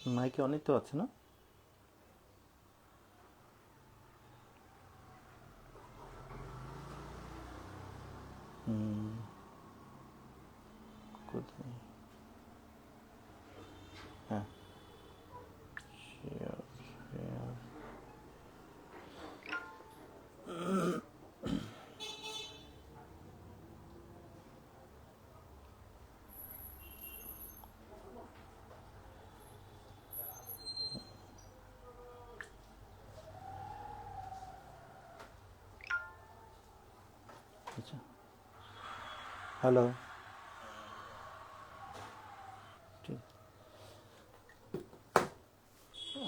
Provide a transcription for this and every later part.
মাইকে অনেক তো আছে না? হুম কোথায়? হ্যালো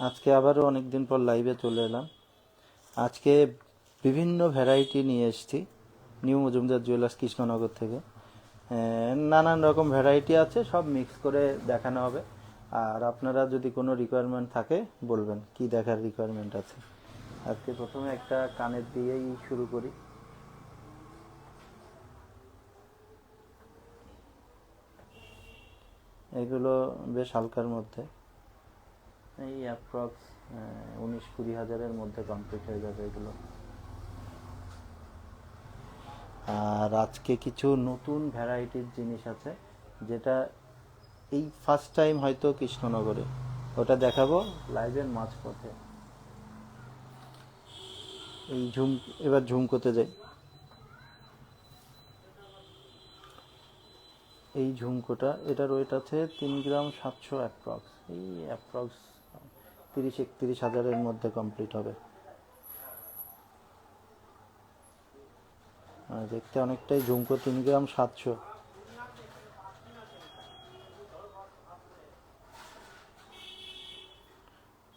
আজকে আবারও অনেক দিন পর লাইভে চলে এলাম। আজকে বিভিন্ন ভ্যারাইটি নিয়ে এসেছি নিউ মজুমদার জুয়েলার্স কৃষ্ণনগর থেকে। নানান রকম ভ্যারাইটি আছে, সব মিক্স করে দেখানো হবে। আর আপনারা যদি কোনো রিকোয়ারমেন্ট থাকে, বলবেন কি দেখার রিকোয়ারমেন্ট আছে। আজকে প্রথমে একটা কানের দিয়েই শুরু করি। এগুলো বেশ হালকার মধ্যে। এই অ্যাপ্রক্স উনিশ কুড়ি হাজারের মধ্যে কমপ্লিট হয়ে যাবে এগুলো। আর আজকে কিছু নতুন ভ্যারাইটির জিনিস আছে, যেটা এই ফার্স্ট টাইম হয়তো কৃষ্ণনগরে। ওটা দেখাবো লাইভের মাঝপথে। এই ঝুম, এবার ঝুমকোতে যাই। এই ঝুমকোটা, এটার ওয়েট আছে তিন গ্রাম সাতশো অ্যাপ্রক্স এই অ্যাপ্রক্স তিরিশ একত্রিশ হাজারের মধ্যে কমপ্লিট হবে। দেখতে অনেকটাই ঝুমকো, তিন গ্রাম সাতশো।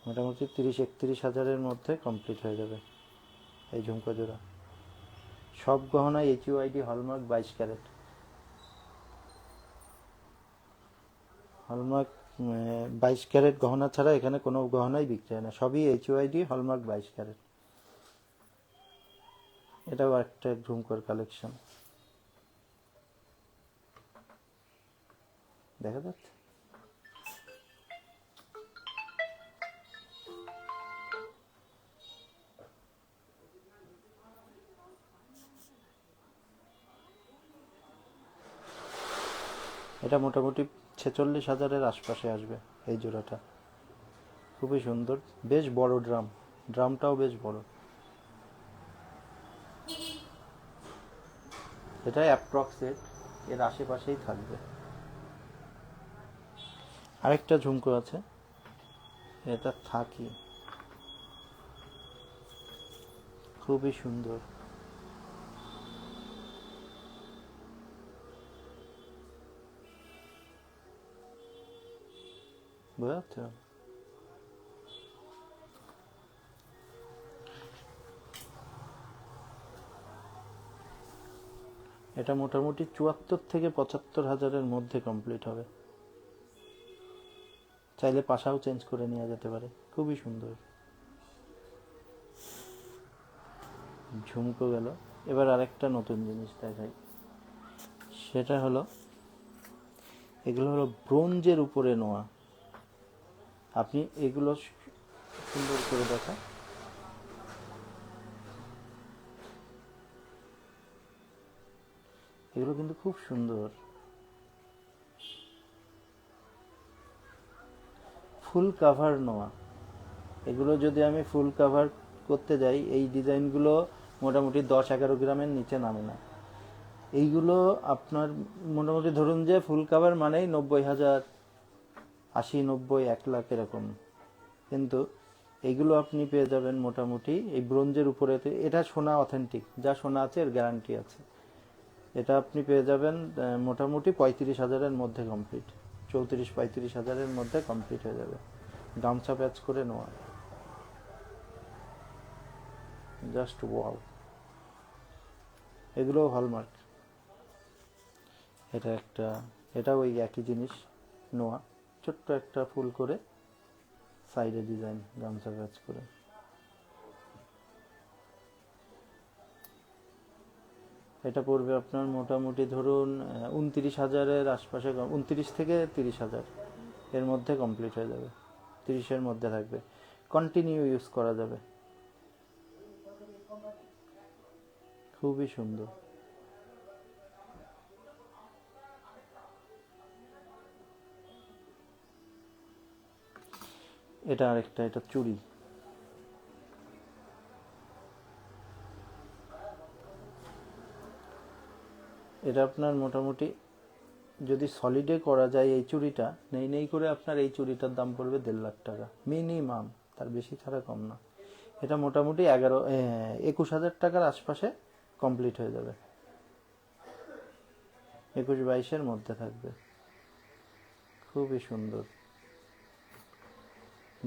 মোটামুটি তিরিশ একত্রিশ হাজারের মধ্যে কমপ্লিট হয়ে যাবে এই ঝুমকো জোড়া। সব গহনায় এইচ ইউআইডি হলমার্ক বাইশ ক্যারেট। হলমার্ক বাইশ ক্যারেট গহনা ছাড়া এখানে কোনো গহনাই বিক্রি হয় না। সবই এইচ ইউআইডি হলমার্ক বাইশ ক্যারেট। এটাও একটা ঝুমকোর কালেকশন দেখা যাচ্ছে এটা মোটামুটি ছেচল্লিশ হাজারের আশপাশে আসবে এই জোড়াটা। খুবই সুন্দর, বেশ বড় ড্রাম, ড্রামটাও বেশ বড়। এটা অ্যাপ্রক্সেট, এর আশেপাশেই থাকবে। আরেকটা ঝুমকো আছে, এটা থাকি। খুবই সুন্দর। বোঝা যাচ্ছে এটা মোটামুটি চুয়াত্তর থেকে পঁচাত্তর হাজারের মধ্যে কমপ্লিট হবে। চাইলে পাশাও চেঞ্জ করে নেওয়া যেতে পারে। খুবই সুন্দর। ঝুমকো গেল। এবার আরেকটা নতুন জিনিস দেখাই। সেটা হলো, এগুলো হলো ব্রোঞ্জের উপরে নোয়া। আপনি এগুলো সুন্দর করে দেখা এগুলো কিন্তু খুব সুন্দর। ফুল কাভার নোয়া। এগুলো যদি আমি ফুল কাভার করতে যাই, এই ডিজাইনগুলো মোটামুটি দশ এগারো গ্রামের নিচে নামে না। এইগুলো আপনার মোটামুটি ধরুন যে ফুল কাভার মানেই নব্বই হাজার আশি, নব্বই, এক লাখ এরকম। কিন্তু এগুলো আপনি পেয়ে যাবেন মোটামুটি এই ব্রোঞ্জের উপরে। এটা সোনা অথেন্টিক যা সোনা আছে এর গ্যারান্টি আছে। এটা আপনি পেয়ে যাবেন মোটামুটি পঁয়ত্রিশ হাজারের মধ্যে কমপ্লিট চৌত্রিশ, পঁয়ত্রিশ হাজারের মধ্যে কমপ্লিট হয়ে যাবে। গামছা প্যাচ করে নেওয়া। জাস্ট ওয়াও এগুলো হলমার্ক এটা একটা এটা ওই একই জিনিস, নোয়া। ছোট্ট একটা ফুল করে সাইডে ডিজাইন গামছা কাজ করে। এটা পড়বে আপনার মোটামুটি ধরুন উনত্রিশ হাজারের আশপাশে উনত্রিশ থেকে তিরিশ হাজার। এর মধ্যে কমপ্লিট হয়ে যাবে। তিরিশের মধ্যে থাকবে। কন্টিনিউ ইউজ করা যাবে। খুবই সুন্দর। এটা আরেকটা, এটা চুড়ি। এটা আপনার মোটামুটি যদি সলিডে করা যায় এই চুড়িটা, নেই নেই করে আপনার এই চুড়িটার দাম পড়বে দেড় লাখ টাকা। মিনিমাম তার বেশি ছাড়া কম না। এটা মোটামুটি এগারো একুশ হাজার টাকার আশপাশে কমপ্লিট হয়ে যাবে। একুশ বাইশের মধ্যে থাকবে। খুবই সুন্দর।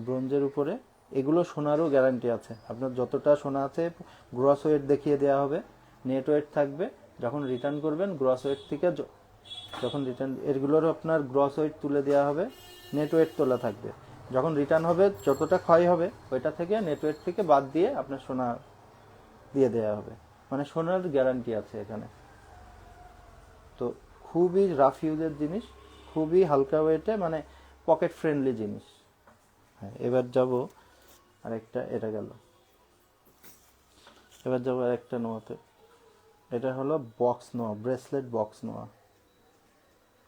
ব্রোঞ্জের উপরে, এগুলো সোনারও গ্যারান্টি আছে। আপনার যতটা সোনা আছে, গ্রস ওয়েট দেখিয়ে দেওয়া হবে। নেট ওয়েট থাকবে, যখন রিটার্ন করবেন, গ্রস ওয়েট থেকে যখন রিটার্ন এগুলোর আপনার গ্রস ওয়েট তুলে দেওয়া হবে, নেট ওয়েট তোলা থাকবে। যখন রিটার্ন হবে, যতটা ক্ষয় হবে, ওইটা থেকে নেট ওয়েট থেকে বাদ দিয়ে আপনার সোনা দিয়ে দেওয়া হবে। মানে সোনার গ্যারান্টি আছে এখানে। তো খুবই রাফ ইউজের জিনিস, খুবই হালকা ওয়েটে মানে পকেট ফ্রেন্ডলি জিনিস। হ্যাঁ এবার যাব আরেকটা, এটা গেল। এবার যাব আরেকটা নোয়াতে এটা হলো বক্স নোয়া ব্রেসলেট বক্স নোয়া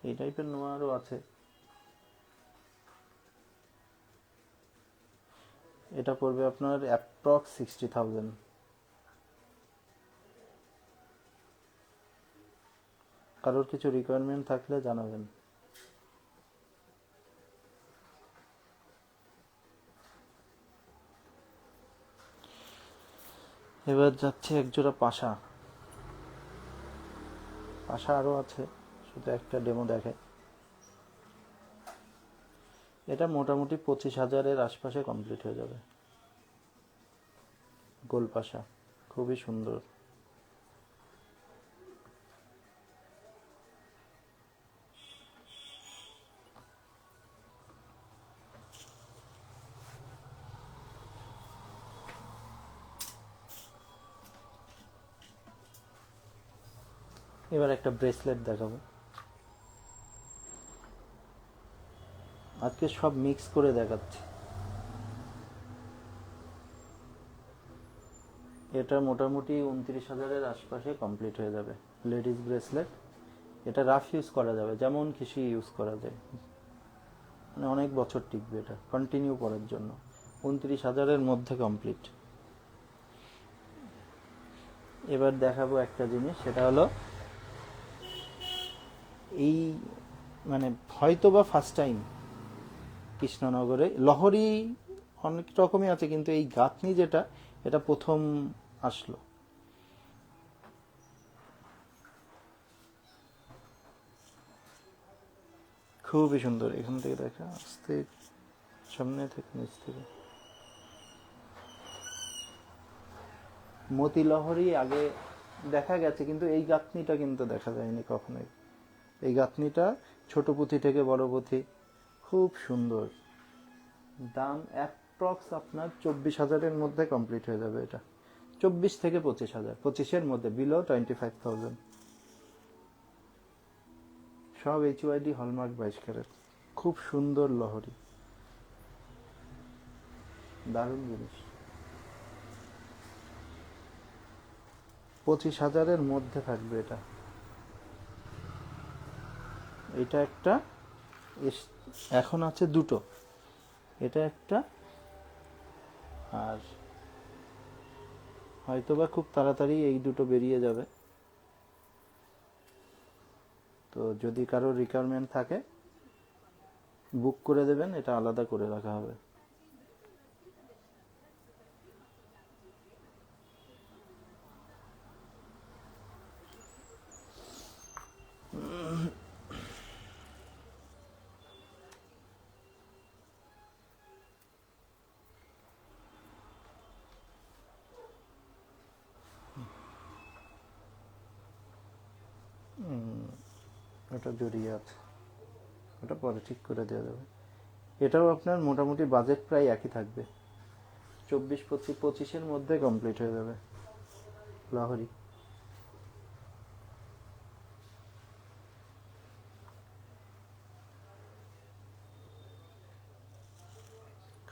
এই টাইপের নোয়া আরও আছে। এটা পড়বে আপনার অ্যাপ্রক্স সিক্সটি থাউজেন্ড কারোর কিছু রিকোয়ারমেন্ট থাকলে জানাবেন। এবার যাচ্ছে একজোড়া পাশা। পাশা আরও আছে, শুধু একটা ডেমো দেখে এটা মোটামুটি পঁচিশ হাজারের আশপাশে কমপ্লিট হয়ে যাবে। গোল পাশা, খুবই সুন্দর এবার একটা ব্রেসলেট দেখাবো। আজকে সব মিক্স করে দেখাচ্ছি। এটা মোটামুটি উনত্রিশ হাজারের আশপাশে কমপ্লিট হয়ে যাবে। লেডিস ব্রেসলেট এটা রাফ ইউজ করা যাবে, যেমন খুশি ইউজ করা যায়। মানে অনেক বছর টিকবে এটা কন্টিনিউ করার জন্য। উনত্রিশ হাজারের মধ্যে কমপ্লিট এবার দেখাবো একটা জিনিস, সেটা হলো এই মানে হয়তো বা ফার্স্ট টাইম কৃষ্ণনগরে। লহরি অনেক রকমই আছে, কিন্তু এই গাঁথনি যেটা, এটা প্রথম আসলো। খুবই সুন্দর, এখান থেকে দেখা, আস্তে, সামনে থেকে নিচ থেকে। মতি লহরি আগে দেখা গেছে, কিন্তু এই গাঁথনিটা কিন্তু দেখা যায়নি কখনোই। এই গাঁথনিটা ছোট পুঁথি থেকে বড় পুঁথি। খুব সুন্দর। দাম অ্যাপ্রক্স আপনার চব্বিশ হাজারের মধ্যে কমপ্লিট হয়ে যাবে এটা। চব্বিশ থেকে পঁচিশ হাজার। পঁচিশের মধ্যে বিলো টোয়েন্টি ফাইভ থাউজেন্ড সব এইচ ওয়াইডি হলমার্ক বাইশ খুব সুন্দর লহরি। দারুণ জিনিস। পঁচিশ হাজারের মধ্যে থাকবে এটা। এটা একটা এখন আছে দুটো। এটা একটা আর হয়তোবা খুব তাড়াতাড়ি এই দুটো বেরিয়ে যাবে। তো যদি কারও রিকোয়ারমেন্ট থাকে বুক করে দেবেন, এটা আলাদা করে রাখা হবে। ওটা জড়িয়ে আছে। ওটা পরে ঠিক করে দেওয়া যাবে। এটাও আপনার মোটামুটি বাজেট প্রায় একই থাকবে। চব্বিশ, পঁচিশ, পঁচিশের মধ্যে কমপ্লিট হয়ে যাবে। লাহরি।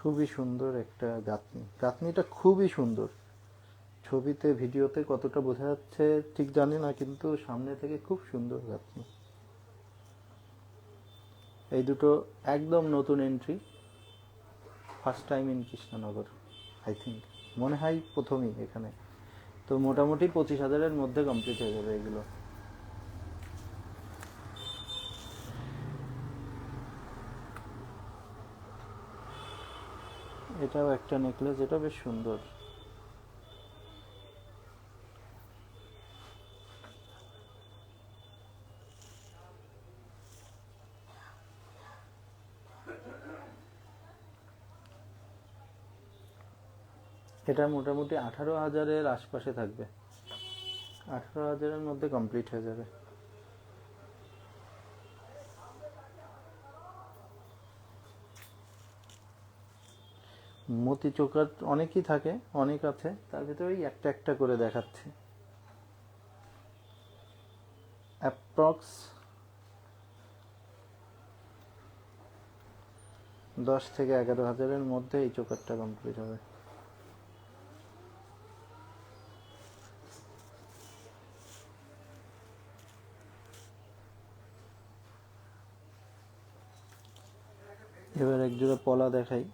খুবই সুন্দর একটা গাঁথনি। গাঁথনিটা খুবই সুন্দর। ছবিতে, ভিডিওতে কতটা বোঝা যাচ্ছে ঠিক জানি না, কিন্তু সামনে থেকে খুব সুন্দর গাঁথনি। এই দুটো একদম নতুন entry first time in Krishnanagar I think মনে হয় প্রথমই এখানে। তো মোটামুটি পঁচিশ হাজারের মধ্যে কমপ্লিট হয়ে যাবে এগুলো। এটাও একটা নেকলেস এটা বেশ সুন্দর। এটা মোটামুটি আঠারো হাজারের আশপাশে থাকবে। আঠারো হাজারের মধ্যে কমপ্লিট হয়ে যাবে। মতি চোকার অনেকই থাকে, অনেক আছে। তার ভিতরে ওই একটা একটা করে দেখাচ্ছি। অ্যাপ্রক্স দশ থেকে এগারো হাজারের মধ্যে এই চোকারটা কমপ্লিট হবে। এবার একজোড়া পলা দেখাই।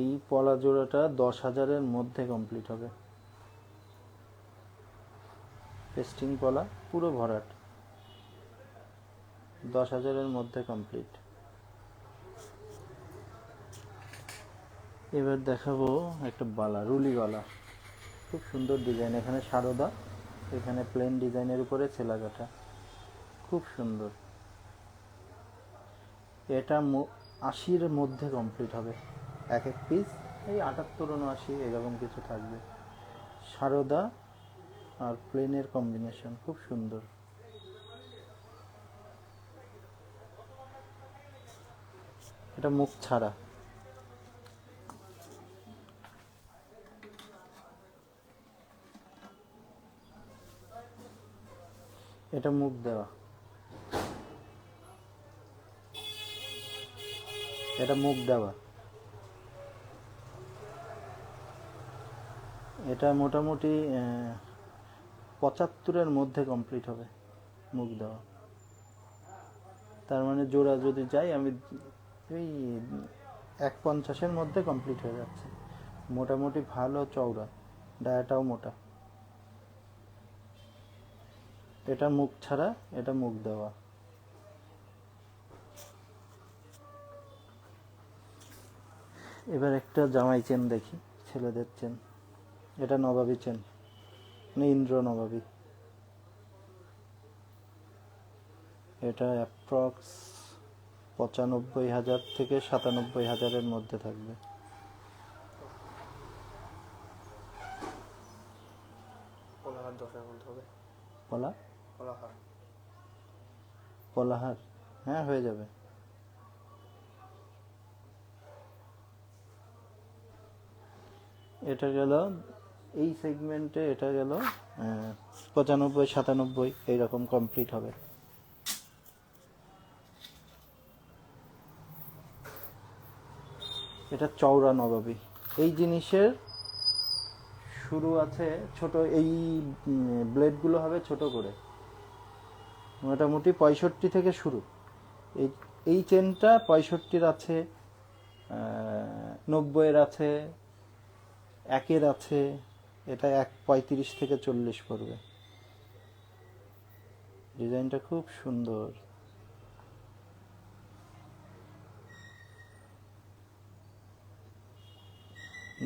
এই পলা জোড়াটা দশ হাজারের মধ্যে কমপ্লিট হবে। পেস্টিং পলা, পুরো ভরাট। দশ হাজারের মধ্যে কমপ্লিট এবার দেখাবো একটা বালা, রুলি গলা। খুব সুন্দর ডিজাইন এখানে সারদা। এখানে প্লেন ডিজাইনের উপরে ছেলাকাটা খুব সুন্দর। এটা আশির মধ্যে কমপ্লিট হবে। এক এক পিস এই আটাত্তর, উনআশি, এরকম কিছু থাকবে। সারদা আর প্লেনের কম্বিনেশন খুব সুন্দর। এটা মুখ ছাড়া। এটা মুখ দেওয়া। এটা মুখ দেওয়া। এটা মোটামুটি পঁচাত্তরের মধ্যে কমপ্লিট হবে মুখ দেওয়া। তার মানে জোড়া যদি যাই, আমি এই এক পঞ্চাশের মধ্যে কমপ্লিট হয়ে যাচ্ছে। মোটামুটি ভালো চওড়া, ডায়াটাও মোটা। এটা মুখ ছাড়া এটা মুখ দেওয়া। এবার একটা জামাই চেন দেখি ছেলেদের চেন। এটা নবাবী চেন মানে ইন্দ্র নবাবী। এটা অ্যাপ্রক্স পঁচানব্বই হাজার থেকে সাতানব্বই হাজারের মধ্যে থাকবে। পলা? পলাহার হ্যাঁ হয়ে যাবে। এটা গেল, এই সেগমেন্টে এটা গেল পঁচানব্বই, সাতানব্বই, এইরকম কমপ্লিট হবে। এটা চওড়া নবাবী। এই জিনিসের শুরু আছে ছোট, এই ব্লেডগুলো হবে ছোট করে। মোটামুটি পঁয়ষট্টি থেকে শুরু। এই এই চেনটা পঁয়ষট্টির আছে নব্বইয়ের আছে, একের আছে, এটা এক পঁয়ত্রিশ থেকে চল্লিশ পড়বে। ডিজাইনটা খুব সুন্দর।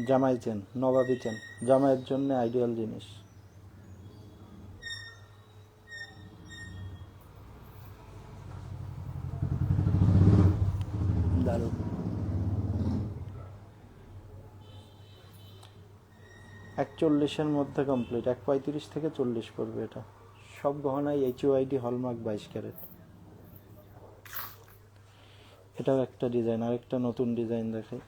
জামাই চেন নবাবি চেন জামাইয়ের জন্য আইডিয়াল জিনিস। চল্লিশের মধ্যে কমপ্লিট এক পঁয়ত্রিশ থেকে চল্লিশ পড়বে এটা। সব গহনাই এইচওআইডি হলমার্ক বাইশ ক্যারেট। এটাও একটা ডিজাইন আরেকটা নতুন ডিজাইন দেখাই।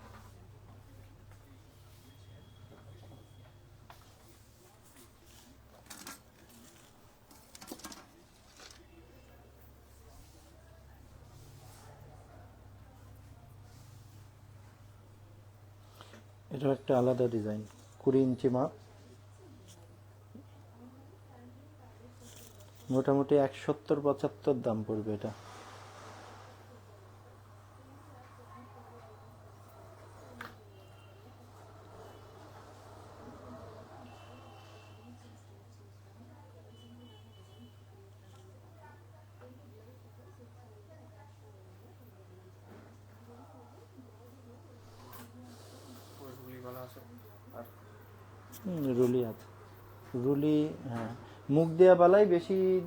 এটাও একটা আলাদা ডিজাইন কুড়ি ইঞ্চি মাপ মোটামুটি এক সত্তর পঁচাত্তর দাম পড়বে এটা ওই গুলি গলা আছে আর হুম, রুলি আছে। রুলি হ্যাঁ। মুখ দেওয়া বালাই বেশি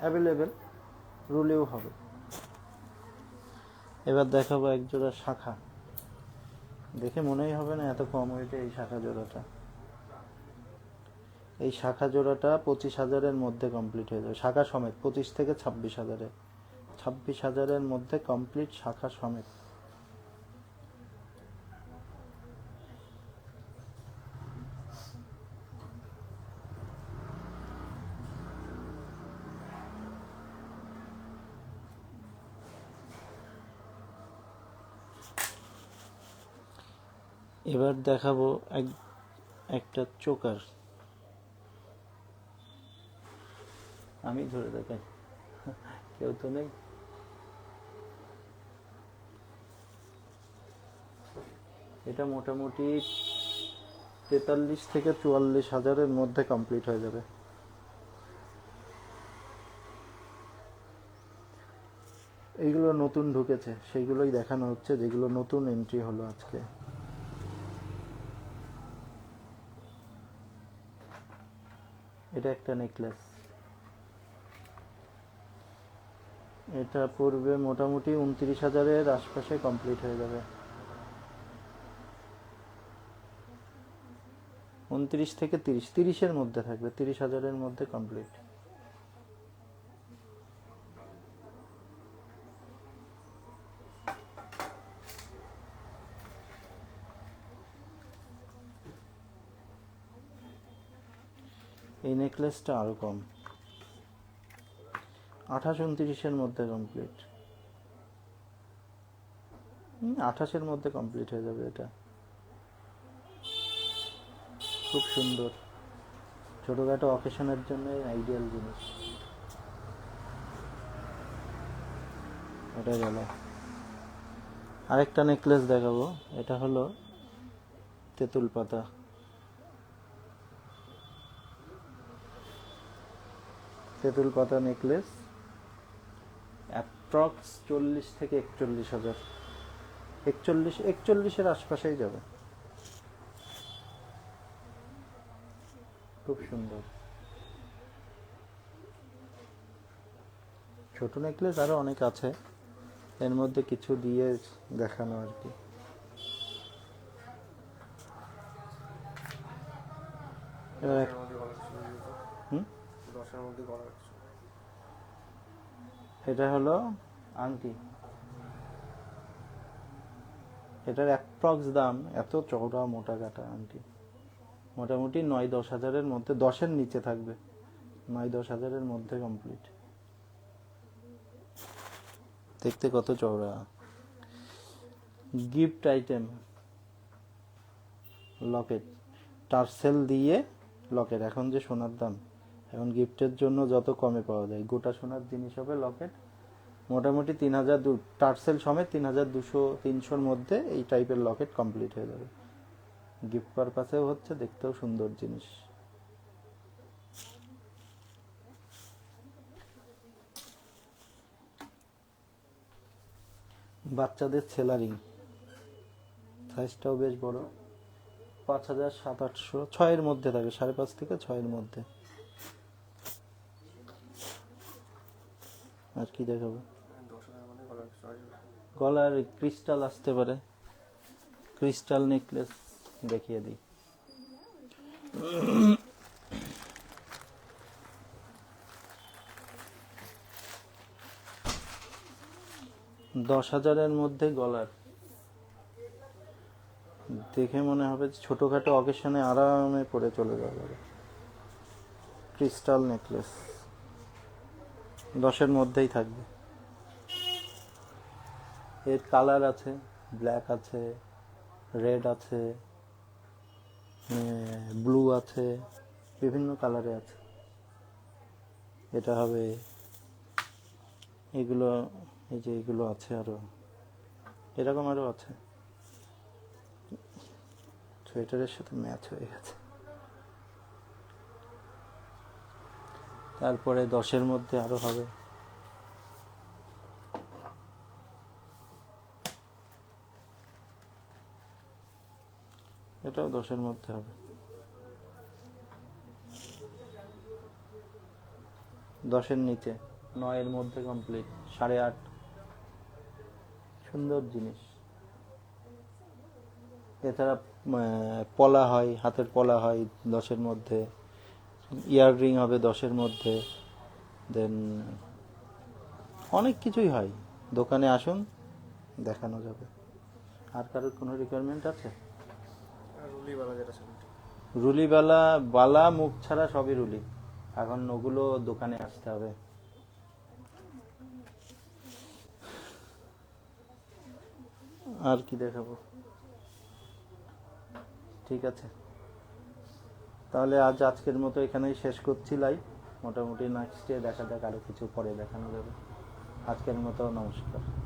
অ্যাভেলেবেল রুলেও হবে। এবার দেখাবো এক জোড়া শাখা। দেখে মনেই হবে না এত কম ওয়েটে এই শাখা জোড়াটা। এই শাখা জোড়াটা পঁচিশ হাজারের মধ্যে কমপ্লিট হয়ে যাবে। শাখা সমেত পঁচিশ থেকে ছাব্বিশ হাজারে। ছাব্বিশ হাজারের মধ্যে কমপ্লিট শাখা সমেত। এবার দেখাবো এক, একটা চোকার। আমি ধরে দেখাই। কেউ তো নেই। এটা মোটামুটি তেতাল্লিশ থেকে চুয়াল্লিশ হাজারের মধ্যে কমপ্লিট হয়ে যাবে। এইগুলো নতুন ঢুকেছে, সেইগুলোই দেখানো হচ্ছে, যেগুলো নতুন এন্ট্রি হলো আজকে। এটা একটা নেকলেস এটা পড়বে মোটামুটি উনত্রিশ হাজারের আশপাশে কমপ্লিট হয়ে যাবে। উনত্রিশ থেকে তিরিশ, তিরিশের মধ্যে থাকবে, তিরিশ হাজারের মধ্যে কমপ্লিট এই নেকলেসটা আরও কম। আঠাশ উনত্রিশের মধ্যে কমপ্লিট আঠাশের মধ্যে কমপ্লিট হয়ে যাবে এটা। খুব সুন্দর। ছোটোখাটো অকেশনের জন্য আইডিয়াল জিনিস। এটা গেল। আরেকটা নেকলেস দেখাবো। এটা হলো তেঁতুল পাতা। তেঁতুল পাতা নেকলেস। অ্যাপ্রক্স চল্লিশ থেকে একচল্লিশ হাজার। একচল্লিশ, একচল্লিশের আশপাশেই যাবে। খুব সুন্দর। ছোট নেকলেস আরও অনেক আছে। এর মধ্যে কিছু দিয়ে দেখানো আর কি। এবার দশের মধ্যে গলা কিছু দিয়ে দিত। হুম? মধ্যে গলা কিছু এটা হলো আংটি। এটার অ্যাপ্রক্স দাম এত চওড়া মোটা কাটা আংটি। মোটামুটি নয় দশ হাজারের মধ্যে, দশের নিচে থাকবে। নয় দশ হাজারের মধ্যে কমপ্লিট দেখতে কত চওড়া। গিফট আইটেম লকেট টার্সেল দিয়ে লকেট এখন যে সোনার দাম। এখন গিফটের জন্য যত কমে পাওয়া যায়। গোটা সোনার জিনিস হবে লকেট। মোটামুটি তিন হাজার দু টার্সেল সমেত তিন হাজার দুশো তিনশোর মধ্যে এই টাইপের লকেট কমপ্লিট হয়ে যাবে। গিফট পারপাসেও হচ্ছে, দেখতেও সুন্দর জিনিস। বাচ্চাদের সেলারিং সাইজটাও বেশ বড়। পাঁচ হাজার সাত আটশো ছয়ের মধ্যে থাকে, সাড়ে পাঁচ থেকে ছয়ের মধ্যে। আর কি দেখাবো? আসবে গলার ক্রিস্টাল আসতে পারে। ক্রিস্টাল নেকলেস দেখিয়ে দিই। দশ হাজারের মধ্যে গলার। দেখে মনে হবে ছোটখাটো অকেশনে আরামে পরে চলে যাওয়া যাবে। Crystal necklace. দশের মধ্যেই থাকবে। এর কালার আছে ব্ল্যাক আছে রেড আছে ব্লু আছে, বিভিন্ন কালারে আছে। এটা হবে, এগুলো, এই যে এগুলো আছে আরও, এরকম আরও আছে। সোয়েটারের সাথে ম্যাচ হয়ে গেছে। তারপরে দশের মধ্যে আরও হবে। এটাও দশের মধ্যে হবে। দশের নিচে, নয়ের মধ্যে কমপ্লিট সাড়ে আট। সুন্দর জিনিস। এছাড়া পলা হয়, হাতের পলা হয় দশের মধ্যে। ইয়াররিং হবে দশের মধ্যে দেন অনেক কিছুই হয়। দোকানে আসুন দেখানো যাবে। আর কারোর কোনো রিকোয়ারমেন্ট আছে? আর রুলিওয়ালা যেটা ছিল ওটা। রুলি বালা বালা মুখ ছাড়া সবই রুলি। এখন ওগুলো দোকানে আসতে হবে। আর কি দেখাবো? ঠিক আছে। তাহলে আজ আজকের মতো এখানেই শেষ করছি লাইভ মোটামুটি নেক্সট ডে দেখা যাক আরও কিছু পরে দেখানো যাবে। আজকের মতো নমস্কার।